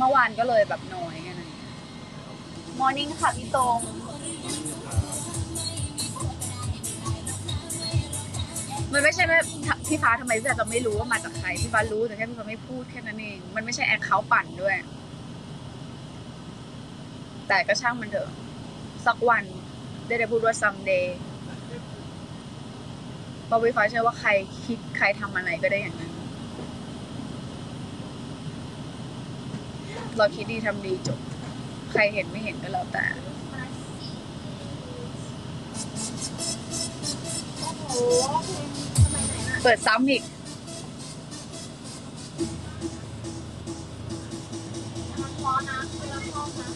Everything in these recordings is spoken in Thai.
เมื่อวานก็เลยแบบน้อยไงมอร์นิ่งค่ะ พี่ตรงมันไม่ใช่ว่พี่ฟ้าทำไมพี่ฟ้าจะไม่รู้ว่ามาจากใครพี่ฟ้ารู้แต่แค่พี่ฟ้าไม่พูดแค่นั้นเอง มันไม่ใช่แอคเคาท์ปั่นด้วย แต่ก็ช่างมันเถอะ สักวันได้ได้พูดว่า someday เพราะพี่ฟ้าเชื่อว่าใครคิดใครทำอะไรก็ได้อย่างนั้น เราคิดดีทำดีจบ ใครเห็นไม่เห็นก็แล้วแต่ โอ้โหทำไมไหนนะเปิดซ้ำอีก มันร้อนะเวลาร้อนะ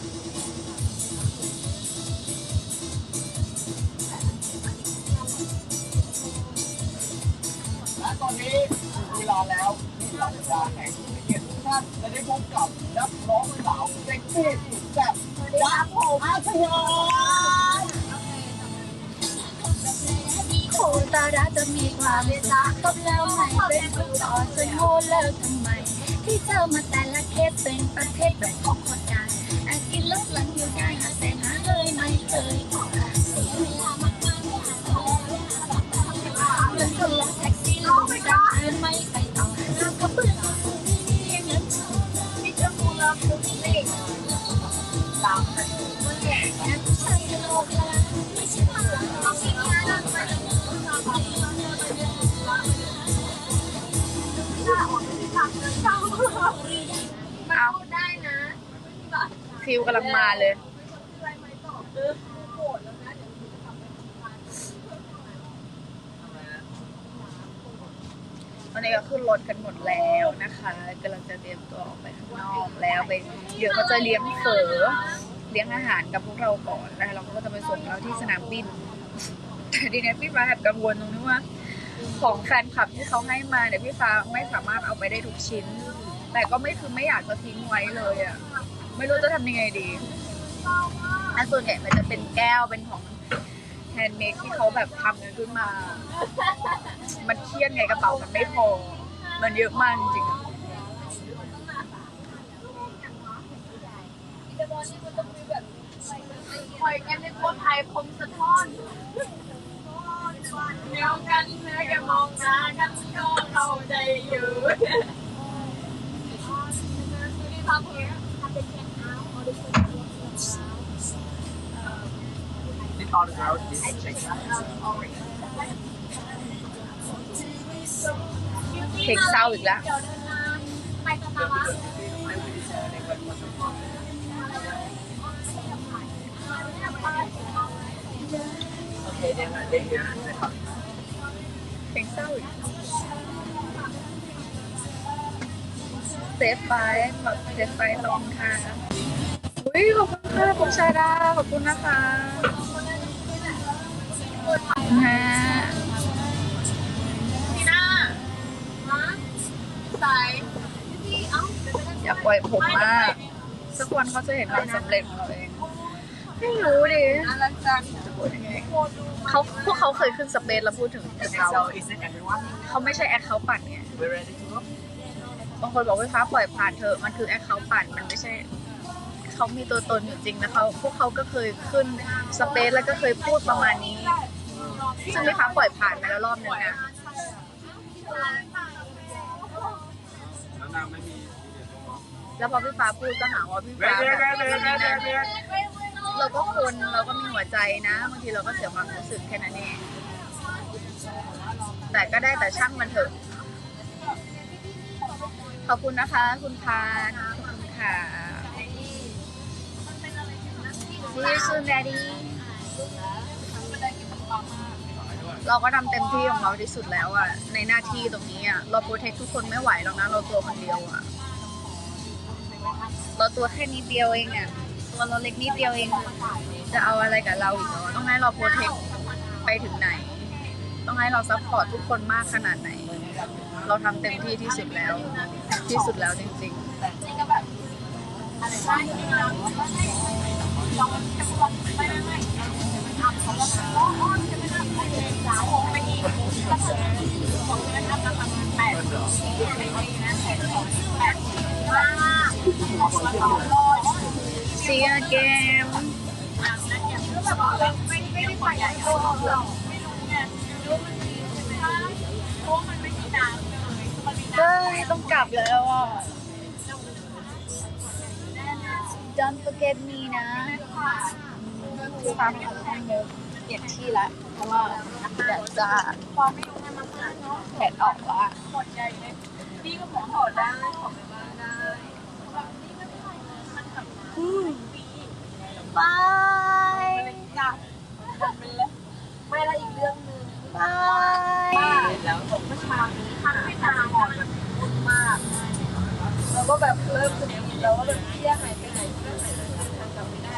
และตอนนี้ถึงเวลาแล้วที่เราจะแข่ง จะได้พบกับนักร้องสาวเซ็กซี่สุดแซ่บดาโพอาชยาโคตาระจะมีความเมตตากับแล้วไม่เป็นผู้ต่อจนโง่เลิกทำไม ที่เจอมาแต่ละเคสเป็นประเภทแบบของคนกันแอบกินลิกหลังอยู่ได้หาแต่หาเลยไม่เคย เอาได้นะฟิลกำลังมาเลยอะไรไหมต่อนนี้ก็ขึ้นรถกันหมดแล้วนะคะกำลังจะเตรียมตัวออก นอกแล้วไปเดี๋ยวเขาจะเลี้ยงเฝอเลี้ยงอาหารกับพวกเราก่อนแล้วเราก็จะไปส่งเราที่สนามบินแต่ทีเนี้พี่ฟ้าแอบกังวลตรงที่ว่า ของแฟนคลับที่เขาให้มาเนี่ยพี่ฟ้าไม่สามารถเอาไปได้ทุกชิ้น แต่ก็ไม่คือไม่อยากจะทิ้งไว้เลยอะไม่รู้จะทำยังไงดีอันส่วนใหญ่มันจะเป็นแก้วเป็นของแฮนด์เมดที่เขาแบบทำกันขึ้นมา มันเครียดไงกระเป๋ามันไม่พอ มันเยอะมากจริงๆ อะปล่อยกันในคนไทยพมสะท้อนเดียวกันเนื้ออย่ามองหน้ากันก็เข้าใจอยู่นี่ทำเพลงทำเป็นแข่งเอาออดิชั่น This all the girls this check เพลงเศร้าอีกแล้วไปกันมาวะ Okay then uh, then here เพลงเศร้าอีกเซฟไฟแบบเซฟไฟขอบคุณค่ะอุ้ยขอบคุณค่ะคุณชาดาขอบคุณนะคะฮะพี่หน้าฮะสายพี่เอ้าเดี๋ยวไปนั่งอย่าปล่อยผมมากสักวันเขาจะเห็นความสำเร็จของเราเอง ไม่รู้ดิอะไรจังจะพูดยังไงเขาพวกเขาเคยขึ้นสเปซแล้วพูดถึงถึงเรา So is it everyone เขาไม่ใช่แอคเคาท์ปั่นไง we ready to go บางคนบอกว่าฟ้าปล่อยผ่านเถอะมันคือแอคเคาท์ปั่นมันไม่ใช่เขามีตัวตนอยู่จริงนะเขาพวกเขาก็เคยขึ้นสเปซแล้วก็เคยพูดประมาณนี้ ซึ่งพี่ฟ้าปล่อยผ่านมาแล้วรอบนึงนะแล้วนางไม่มีแล้วพอพี่ฟ้าพูดก็หาว่าพี่ฟ้าแบบ เราก็คนเราก็มีหัวใจนะบางทีเราก็เสียความรู้สึกแค่นั้นเองแต่ก็ได้แต่ช่างมันเถอะ ขอบคุณนะคะ คุณพานขอบคุณค่ะ See you soon daddy เราก็ทำเต็มที่ของเราที่สุดแล้วอะในหน้าที่ตรงนี้อะเราโปรเทคทุกคนไม่ไหวแล้วนะ เราตัวคนเดียวอะเราตัวแค่นิดเดียวเองอะ ตัวเราเล็กนิดเดียวเอง จะเอาอะไรกับเราอีกเหรอต้องให้เราโปรเทคไปถึงไหน ต้องให้เราซัพพอร์ตทุกคนมากขนาดไหน เราทำเต็มที่ที่สุดแล้ว ที่สุดแล้วจริงๆข See you again ไม่ไม่ได้ไปใหญ่โตหรอกไม่รู้ไงไม่รู้มันมีใช่ไหมเพราะมันไม่มีน้ำเลยมันมีน้เฮ้ยต้องกลับแล้วอะ Don't forget me นะคือตามทางเดิมเปลี่ยนที่ละ เพราะว่าอยากจะำความไม่รู้มันมันเนาะแผนออกว่าหมดใจเลยพี่ก็ขอถอดได้ขอไปบ้านได้แบบนี้ไม่เป็นไรมันกลับมาปี บาย มันจับมันเป็นเลยไม่ละอีกเรื่องหนึ่ง บาย แล้วผมเมื่อเช้านี้ทำให้ตาอ่อนแบบมุดมาก แล้วก็แบบเริ่มจะกินแล้วว่าแบบเที่ยหายไปไหนเที่ยหายไปไหนทางกลับไม่ได้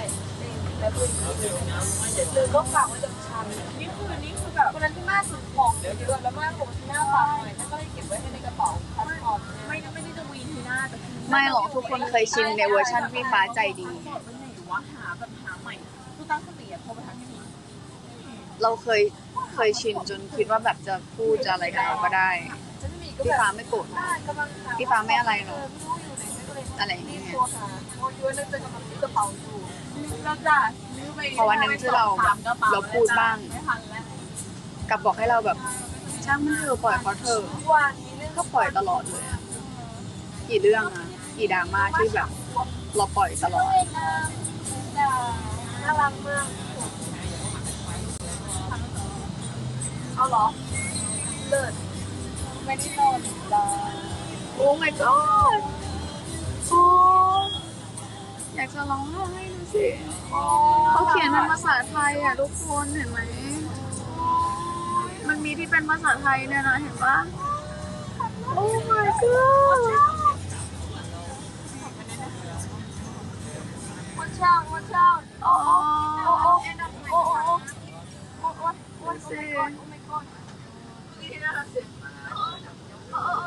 แล้วพูดอย่างนี้เลยก็ฝากไว้กับฉันนี่คือนี่คือแบบวันนั้นที่แม่ซื้อของเยอะๆแล้วแม่บอกที่หน้าฝากหน่อยแม่ก็เลยเก็บไว้ให้ในกระเป๋าพาสปอร์ตไม่ไม่ได้จะวีที่หน้าแต่คือไม่หรอกทุกคนเคยชินในเวอร์ชันพี่ฟ้าใจดีบอกเป็นไงวะหาแบบหาใหม่กูตั้งสติอะโทรไปทางที่นี่เราเคยเคยชินจนคิดว่าแบบจะพูดจะอะไรกับเราก็ได้ฉันจะมีก็พี่แบบฟ้าไม่โกรธนะกำลังหาพี่ฟ้าไม่อะไรหรอกเไม่รู้ อยู่ไหนก็เลยอะไรอย่างเงี้ย ตัวหาโอ้ยว่าน่าจะกำลังซื้อกระเป๋าอยู่เราจะซื้อไปเพราะวันนั้นที่เราแบบเราพูดบ้าง ไม่ทันแล้วกลับบอกให้เราแบบช่างมันเถอะปล่อยเขาเถอะทุกวันมีเรื่องก็ปล่อยตลอดเลยอะกี่เรื่องอะกี่ดราม่าที่แบบเราปล่อยตลอดน่ารักมากเอาเหรอเลิศไม่ได้นอนเลย โอ้ my god โอ้อยากจะร้องไห้ดูสิเขาเขียนเป็นภาษาไทยอะทุกคนเห็นไหม มันมีที่เป็นภาษาไทยเนี่ยนะเห็นปะโอ้ my god วันเช้าวันเช้าอ๋อโอ้โอ้โอ้โอ้โอ้โอ้โอ้ดูสิโอ้ my god นี่น่ารักสิโอ้โอ้โอ้เจ็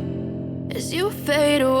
as you fade away.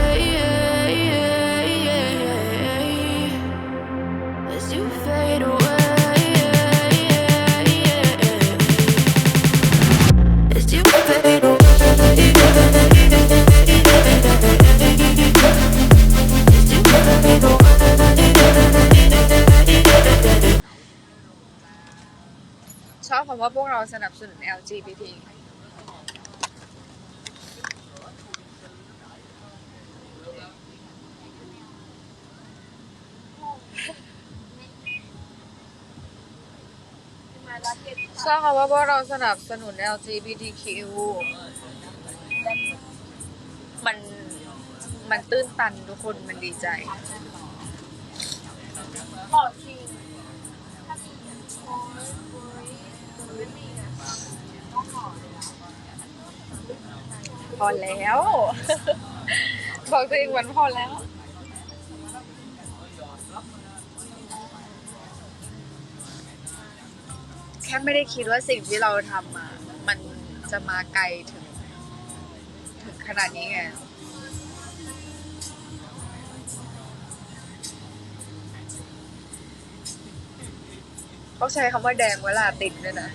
ว่าพวกเราสนับสนุน LGBT ชอบคำว่าพวกเราสนับสนุน LGBTQ มัน มันตื้นตันทุกคนมันดีใจหล่อจริ อแล้ว บอกตัวเองวันพอแล้ว แค่ไม่ได้คิดว่าสิ่งที่เราทำมา มันจะมาไกลถึง ถึงขนาดนี้ไงเขาใช้คำว่าแดงเวลาติดด้วยนะ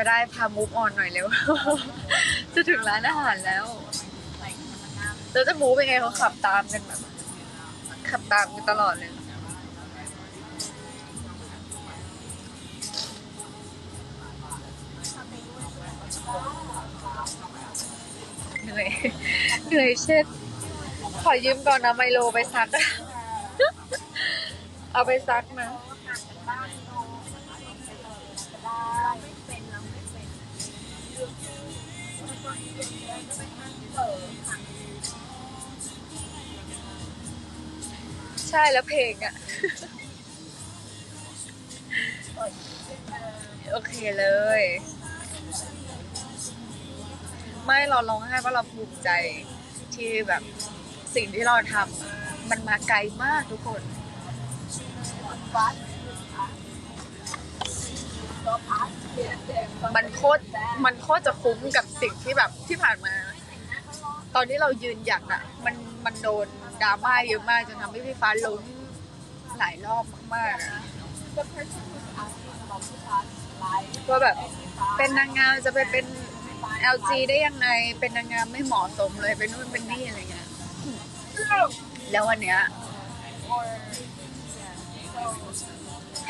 ก็ได้พามูฟออนหน่อยเร็ว จะถึงร้านอาหารแล้วเราจะมูฟเป็นไงเขาขับตามกันแบบ ขับตามกันตลอดเลย เหนื่อย เหนื่อยเช็ด ขอยืมก่อนนะไมโลไปซัก เอาไปซักนะ ใช่แล้วเพลงอะโอเคเลย ไม่เราร้องไห้เพราะเราภูมิใจที่แบบสิ่งที่เราทำมันมาไกลมากทุกคน มันโคตรมันโคตรจะคุ้มกับสิ่งที่แบบที่ผ่านมา ตอนที่เรายืนหยัดอะมันมันโดนดราม่าเยอะมากจนทำให้พี่ฟ้าล้มหลายรอบมากๆอะว่าแบบเป็นนางงามจะไปเป็น LG ได้ยังไง เป็นนางงามไม่เหมาะสมเลยเป็นนู่นเป็นนี่อะไรเงี้ย แล้ววันเนี้ย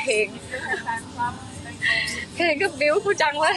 เพลง เพลงกับบิวกูจังเลย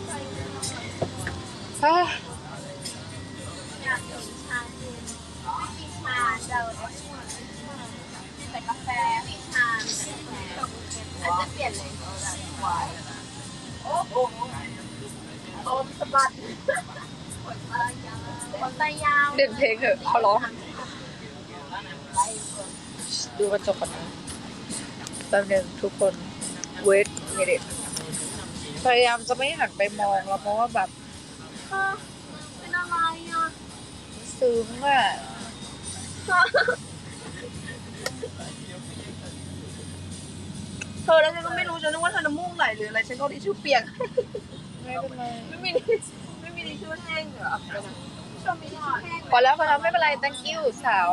เฮ้ยอยากดื่มชาเย็นไม่มีชาเดาแต่กาแฟมีชาแต่กาแฟอาจจะเปลี่ยนเลยโอ้โหโอมสะบัดขนตายาวขนตายาวเด่นเพลงเถอะเขาร้องดูกระจกก่อนนะแป๊บนึงทุกคน wait minute พยายามจะไม่หันไปมองแล้วเพราะว่าแบบ เป็นอะไรอะซึ้งอะเธอแล้วฉันก็ไม่รู้ฉันนึกว่าเธอน้ำมูกไหลหรืออะไรฉันก็ทิชชู่เปียกไม่เป็นไรไม่มีไม่มีทิชชู่แห้งเหรอชมมีทิชชู่แห้งพอแล้วพอแล้วไม่เป็นไร thank you สาว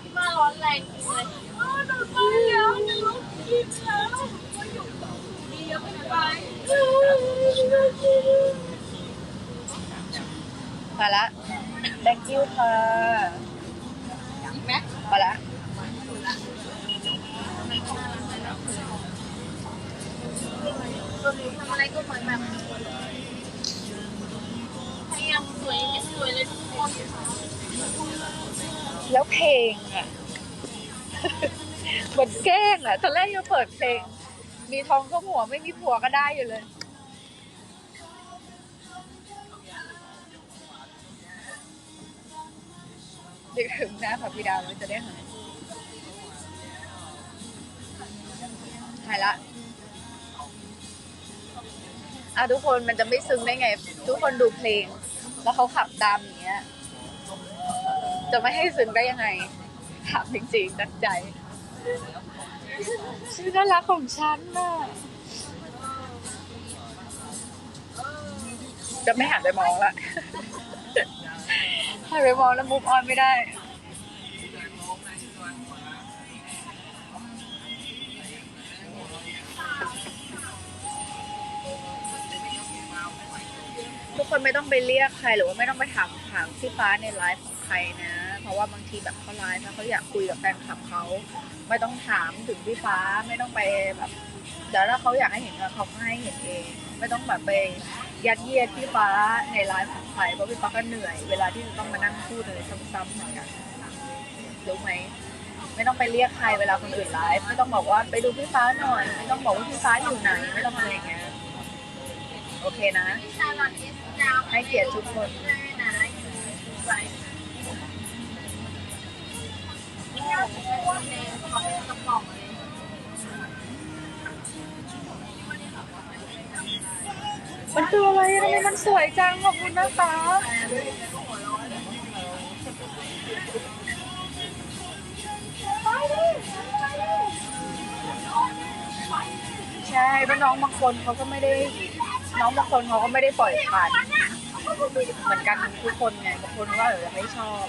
พี่มาร้อนแรงจริงเลยอ๋อหนูไปแล้วหนูกินแล้ว มาละแบงกิ้วค่ะอีกไหมมาละแล้วเพลงอะ เหมือนแกล้งอะตอนแรกจะเปิดเพลง มีทองก็หัวไม่มีผัวก็ได้อยู่เลย เด็กถึงน้าพระบิดาวมันจะได้หายหายละอะทุกคนมันจะไม่ซึ้งได้ไง ทุกคนดูเพลง แล้วเขาขับตามอย่างเงี้ย จะไม่ให้ซึ้งได้ยังไงถามจริงๆจากใจ ชื่อน่ารักของฉันน่ะจะไม่หันไปมองละหันไปมองแล้วมุกออนไม่ได้ ทุกคนไม่ต้องไปเรียกใครหรือว่าไม่ต้องไปถามถามพี่ฟ้าในไลฟ์ของใครนะ เพราะว่าบางทีแบบเขาไลฟ์แล้วเขาอยากคุยกับแฟนคลับเขาไม่ต้องถามถึงพี่ฟ้าไม่ต้องไปแบบเดี๋ยวถ้าเขาอยากให้เห็นก็เขาให้เห็นเอง ไม่ต้องแบบไปยัดเยียดพี่ฟ้าในไลฟ์ของใครเพราะพี่ฟ้าก็เหนื่อยเวลาที่จะต้องมานั่งพูดเลยซ้ำๆเหมือนกันรู้ไหมไม่ต้องไปเรียกใครเวลาคนอื่นไลฟ์ไม่ต้องบอกว่าไปดูพี่ฟ้าหน่อย ไม่ต้องบอกว่าพี่ฟ้าอยู่ไหนไม่ต้องอะไรอย่างเงี้ยโอเคนะให้เกียรติทุกคน มันคืออะไรทำไมมันสวยจังขอบคุณนะคะใช่เพราะน้องบางคนเขาก็ไม่ได้ น้องบางคนเขาก็ไม่ได้ปล่อยผ่านเหมือนกันทุกคนไงบางคนก็อาจจะไม่ชอบ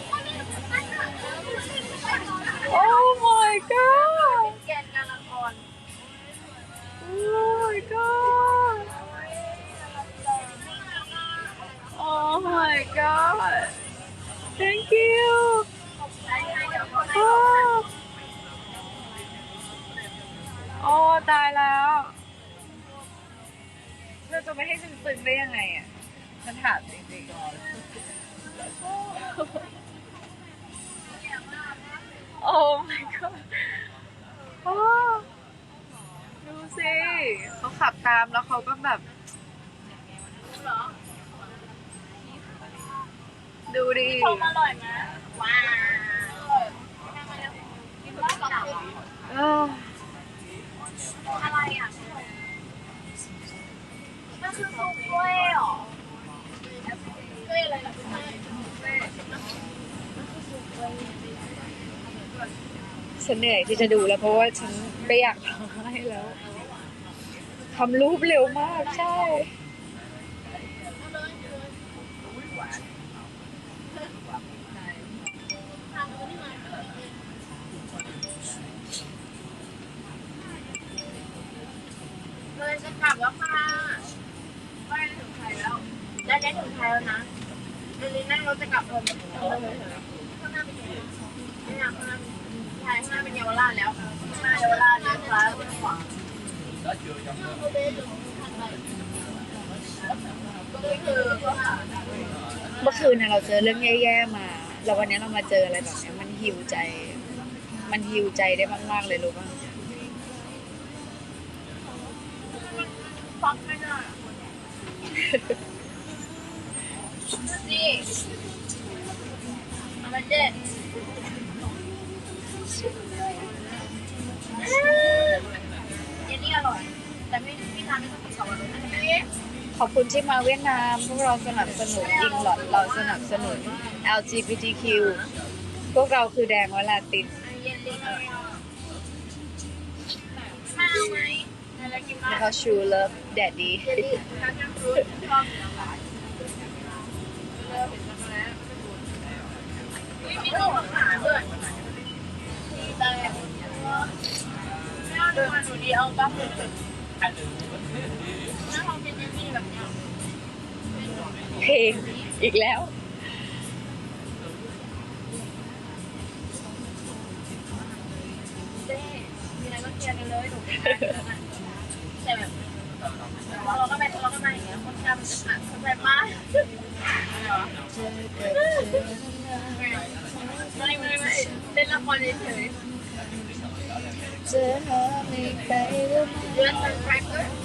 ฉันเหนื่อยที่จะดูแล้วเพราะว่าฉันไม่อยากร้องไห้แล้วทำรูปเร็วมากใช่ เมื่อคืนน่ะเราเจอเรื่องแย่ๆมา แล้ววันนี้เรามาเจออะไรแบบเนี้ยมันหิวใจ มันหิวใจได้มากๆเลยรู้ป่ะฟังไม่ได้นี่อะไรเจ๊เขอบคุณที่มาเวียดนามพวกเราสนับสนุนอิงหลอดเราสนับสนุน LGBTQ พวกเราคือแดงวลาตินเขาไหมแล้วก็ชูเลิฟแดดดีเขาวยังรู้ชอบน้ำลายเริ่มเห็นช็อกโกแลตอุ้ยมีลูกมาด้วยดีใจแม่ดูมาดูดีเอาบ้ เพลงอีกแล้ว เจ๊มีอะไรก็เคลียร์กันเลยหนูไม่ได้แล้วนะแต่แบบจำจะผ่านเข้าใจมากไม่ไม่ไม่เล่นละครเฉยเจอหาไม่ไกลหรือๆเลื่อนเป็นแฟกเกอร์แล้วเขา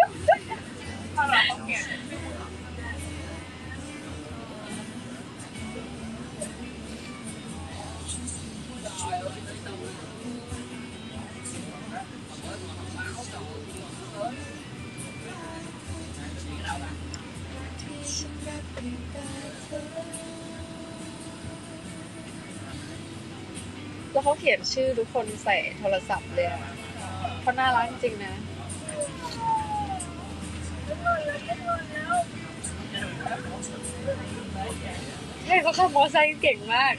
ชื่อทุกคนใส่โทรศัพท์เลยอะเขาน่ารักจริงๆนะ ใช่เขาขับมอเตอร์ไซค์เก่งมาก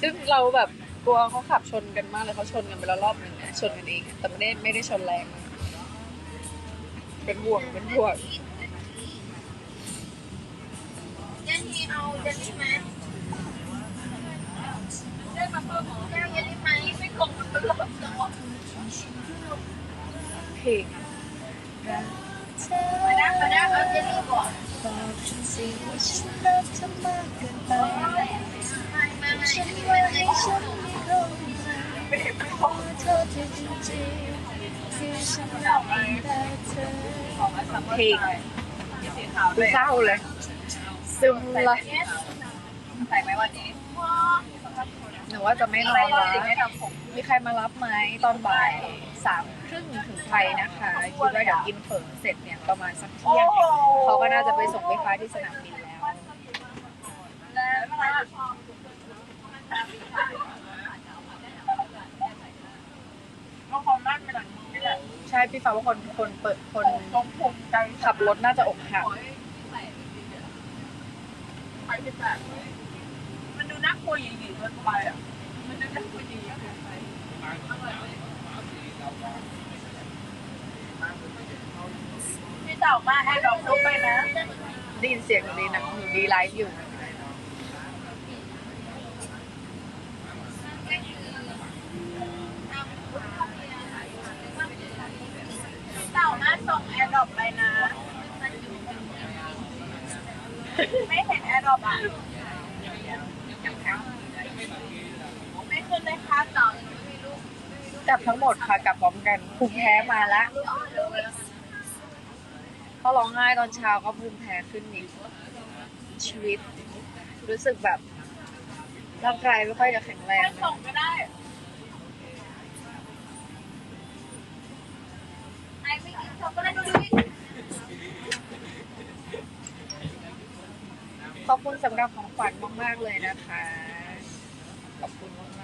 ซึ่งเราแบบกลัวเขาขับชนกันมากเลยเขาชนกันไปแล้วรอบหนึ่งนะชนกันเองอะแต่ไม่ได้ไม่ได้ชนแรงนะเป็นห่วงเป็นห่วงเจนนี่เอาเจนนี่ไหมได้มาเพิ่มหรอแก้วเจนนี่ไหมไม่กลมมัน เป็นรอบสองเพลงมาได้มาได้เอาเจนนี่ก่อนบอกฉันสิว่าฉันรักเธอมากเกินไปไม่ไม่ไม่ฉันไม่ว่าไม่ให้ฉันไม่เข้าใจขอโทษที่จริงๆที่ฉันรักแต่เธอเพลงดูเศร้าเลย ซึมเลยใส่ไหมวันนี้หนู ว่าจะไม่นอนละมีใครมารับไหมตอนบ่ายสามครึ่งถึงไทยนะคะคิดว่าเดี๋ยวกินเฝอเสร็จเนี่ยประมาณสักเที่ยงเขาก็น่าจะไปส่งพี่ฟ้าที่สนามบินแล้วก็ความน่าเป็นหลังนี่แหละใช่พี่ฟ้าว่าคนคนเปิดคนตรงผมใจขับรถน่าจะอกหักไปที่แบบมันดูน่ากลัวหยิ่งๆเกินไปอะ มันดูน่ากลัวหยิ่งๆเกินไป พี่เต่ามาแอร์ดรอปลงไปนะได้ยินเสียงหนูดีนะหนูดีไลฟ์อยู่เต่ามาส่งแอร์ดรอปไปนะ ไม่เห็นแอร์ดรอปอะไม่ขึ้นเลยค่ะเต่ากลับทั้งหมดค่ะกลับพร้อมกันภูมิแพ้มาละ เขาร้องไห้ตอนเช้าก็ภูมิแพ้ขึ้นอีกชีวิต รู้สึกแบบร่างกายไม่ค่อยจะแข็งแรงไม่นะส่งก็ได้ไอ้ไม่กินส่งก็ได้ดูดิขอบคุณสำหรับของขวัญมาก ๆ เลยนะคะ ขอบคุณมาก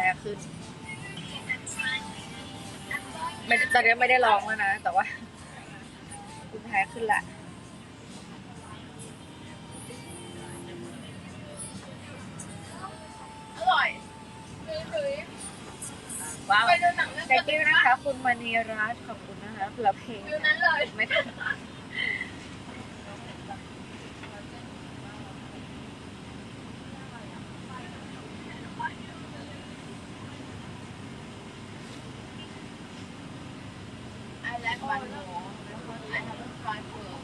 พ้ขึ้น ไม่ตอนนี้ไม่ได้ร้องแล้วนะ แต่ว่าภูมิแพ้ขึ้นแหละอร่อยคือว้าวไปดูหนังเรื่องแ a ง k you นะคะ คุณมณีรัตน์ขอบคุณนะคะสำหรับเพลงฟิวนั้นเลย ไม่ทันไอ้แรกวันหมูไอ้ทำเป็นฟรายเผือก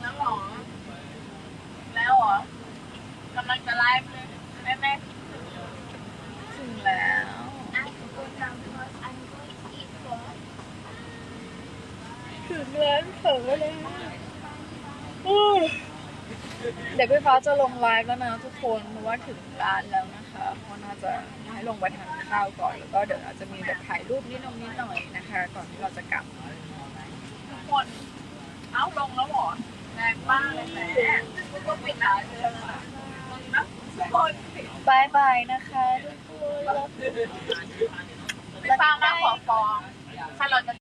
แล้วหรอ แล้วเหรอกำลังจะไลฟ์เลยแม่แม่ ถึงแล้ว ถึงร้านเฝอแล้วอู้เดี๋ยวพี่ฟ้าจะลงไลฟ์แล้วนะทุกคนเพราะว่าถึงร้านแล้วนะคะเพราะน่าจะให้ลงไปทานข้าวก่อนแล้วก็เดี๋ยวอาจจะมีแบบถ่ายรูปนิดนงนิดหน่อยนะคะ ก่อนที่เราจะกลับทุกคนเอ้าลงแล้วเหรอแรงมากเลยแหมก็ปิดร้านเลยนะทุกคนบายบายนะคะทุกคนไม่ฟังมาขอฟองถ้าเราจะ